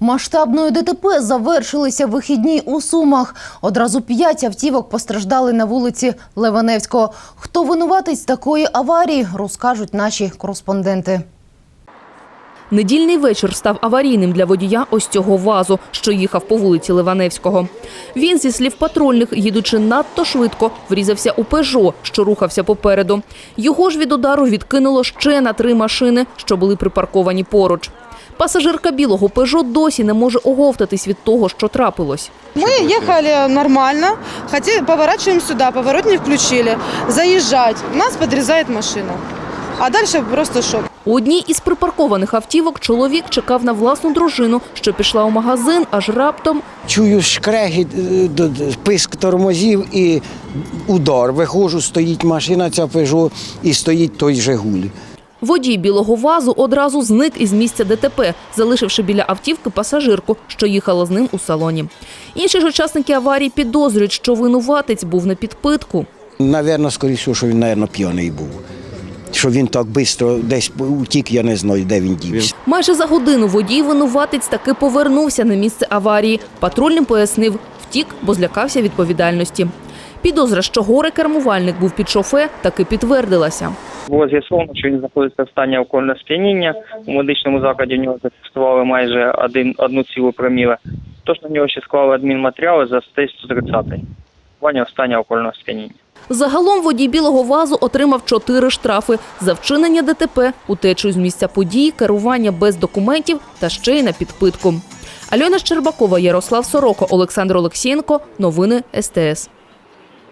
Масштабною ДТП завершилися вихідні у Сумах. Одразу п'ять автівок постраждали на вулиці Леваневського. Хто винуватець такої аварії, розкажуть наші кореспонденти. Недільний вечір став аварійним для водія ось цього вазу, що їхав по вулиці Ливаневського. Він, зі слів патрульних, їдучи надто швидко, врізався у «Пежо», що рухався попереду. Його ж від удару відкинуло ще на три машини, що були припарковані поруч. Пасажирка білого «Пежо» досі не може оговтатись від того, що трапилось. Мы ехали нормально, хотели, поворачиваем сюда, поворот не включили. Заезжать, нас подрезает машина. А дальше просто шок. У одній із припаркованих автівок чоловік чекав на власну дружину, що пішла у магазин, аж раптом Чую шкрегіт, е, писк тормозів і удар. Виходжу, стоїть машина, ця Peugeot, і стоїть той Жигуль. Водій білого вазу одразу зник із місця ДТП, залишивши біля автівки пасажирку, що їхала з ним у салоні. Інші ж учасники аварії підозрюють, що винуватець був на підпитку. Навірно, скоріше, що він, навірно, п'яний був. Що він так швидко десь утік, я не знаю, де він дівся. Майже за годину водій винуватець таки повернувся на місце аварії. Патрульним пояснив, втік, бо злякався відповідальності. Підозра, що горе кермувальник був під шофе, таки підтвердилася. Було з'ясовано, що він знаходиться в стані алкогольного сп'яніння. У медичному закладі в нього зафіксували майже один, одну цілу проміле. Тож на нього ще склали адмінматеріали за статтею 130. Ваня в стані алкогольного сп'яніння. Загалом водій білого вазу отримав чотири штрафи за вчинення ДТП, утечу з місця події, керування без документів та ще й на підпитку. Альона Щербакова, Ярослав Сороко, Олександр Олексієнко. Новини СТС.